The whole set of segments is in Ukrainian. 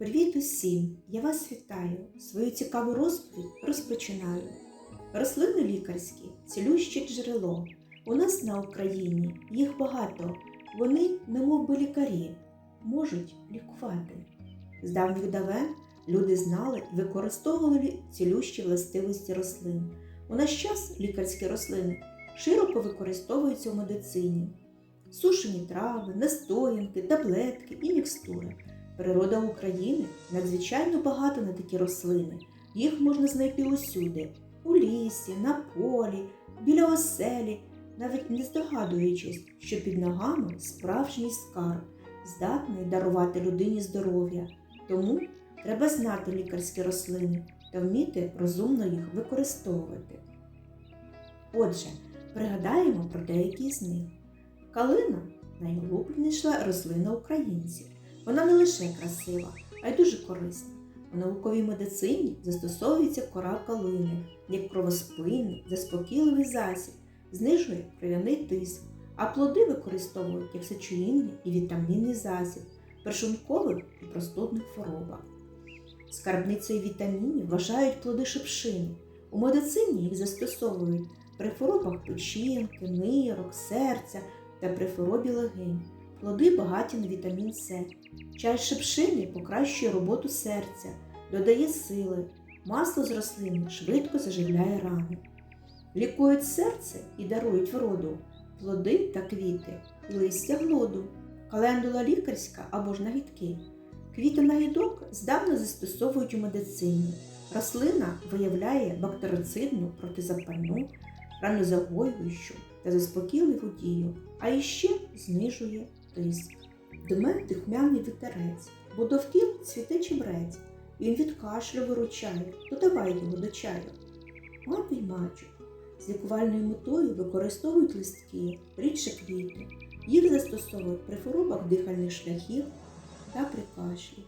Привіт усім! Я вас вітаю! Свою цікаву розповідь розпочинаю. Рослини лікарські цілюще джерело. У нас на Україні їх багато. Вони, немов би лікарі, можуть лікувати. З давніх люди знали і використовували цілющі властивості рослин. У наш час лікарські рослини широко використовуються у медицині. Сушені трави, настоянки, таблетки і мікстури. Природа України надзвичайно багата на такі рослини. Їх можна знайти усюди у лісі, на полі, біля оселі, навіть не здогадуючись, що під ногами справжній скарб, здатний дарувати людині здоров'я. Тому треба знати лікарські рослини та вміти розумно їх використовувати. Отже, пригадаємо про деякі з них. Калина найулюбленіша рослина українців. Вона не лише красива, а й дуже корисна. У науковій медицині застосовується кора калини як кровоспинний, заспокійливий засіб, знижує кров'яний тиск, а плоди використовують як сечогінний і вітамінний засіб при шлункових і простудних хворобах. Скарбницею вітамінів вважають плоди шипшини. У медицині їх застосовують при хворобах печінки, нирок, серця та при хворобі легень. Плоди багаті на вітамін С. Чай шипшини покращує роботу серця, додає сили. Масло з рослини швидко заживляє рани. Лікують серце і дарують вроду, плоди та квіти, листя глоду, календула лікарська або ж нагідки. Квіти нагідок здавна застосовують у медицині. Рослина виявляє бактерицидну, протизапальну, ранозагоюючу та заспокійливу дію, а іще знижує тиск. Дме дихмяний вітерець, бо довкіл цвіте чебрець. Він від кашлю виручає, додавай його до чаю. Мати й. З лікувальною метою використовують листки, рідше квіти. Їх застосовують при хворобах дихальних шляхів та при кашлі.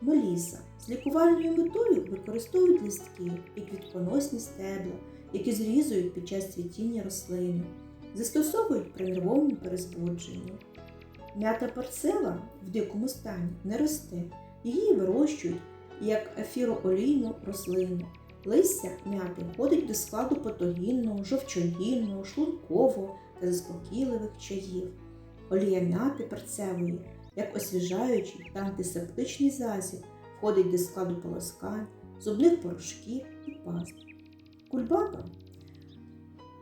Меліса. З лікувальною метою використовують листки і квітконосні стебла, які зрізують під час цвітіння рослини. Застосовують при нервовому перезбудженні. М'ята парцела в дикому стані не росте, її вирощують як ефіроолійну рослину. Листя м'яти входить до складу патогінного, жовчогінного, шлункового та заспокійливих чаїв. Олія м'яти перцевої, як освіжаючий та антисептичний засіб, входить до складу полоскань, зубних порошків і паст. Кульбаба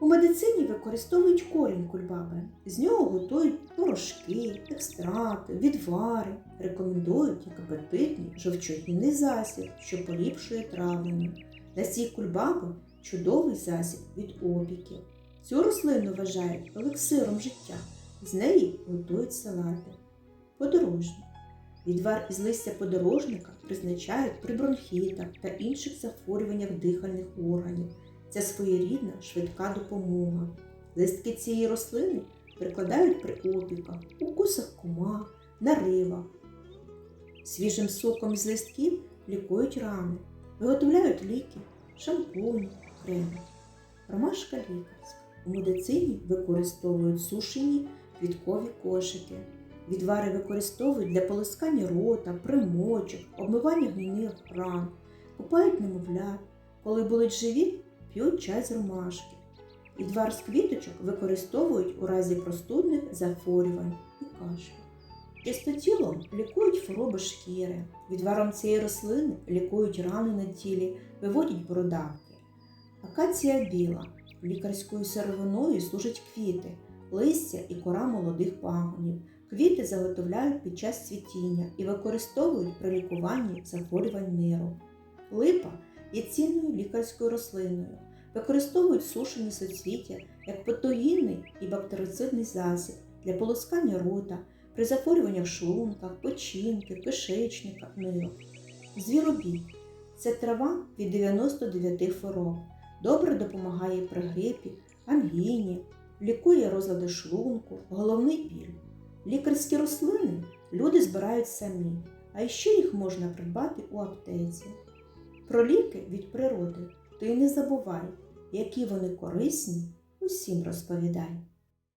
у медицині використовують корінь кульбаби. З нього готують порошки, екстракти, відвари. Рекомендують як апетитний жовчогінний засіб, що поліпшує травлення. Насій кульбаби чудовий засіб від опіків. Цю рослину вважають елексиром життя. З неї готують салати. Подорожник. Відвар із листя подорожника призначають при бронхітах та інших захворюваннях дихальних органів. Це своєрідна швидка допомога. Листки цієї рослини прикладають при опіках, укусах комах, наривах. Свіжим соком з листків лікують рани, виготовляють ліки, шампуні, креми. Ромашка лікарська. У медицині використовують сушені квіткові кошики. Відвари використовують для полоскання рота, примочок, обмивання гнійних ран, купають немовлят. Коли болить живіт, п'ють чай з ромашки. Відвар з квіточок використовують у разі простудних захворювань і кашлю. Чистотілом лікують хвороби шкіри. Відваром цієї рослини лікують рани на тілі, виводять бородавки. Акація біла. Лікарською сировиною служать квіти, листя і кора молодих пагонів. Квіти заготовляють під час цвітіння і використовують при лікуванні захворювань ниру. Липа є цінною лікарською рослиною. Використовують сушені соцвіття як патогінний і бактерицидний засіб для полоскання рота, при захворюваннях шлунка, печінки, кишечника, нирок. Звіробій це трава від 99 хвороб. Добре допомагає при грипі, ангіні, лікує розлади шлунку, головний біль. Лікарські рослини люди збирають самі, а ще їх можна придбати у аптеці. Про ліки від природи ти не забувай, які вони корисні, усім розповідай.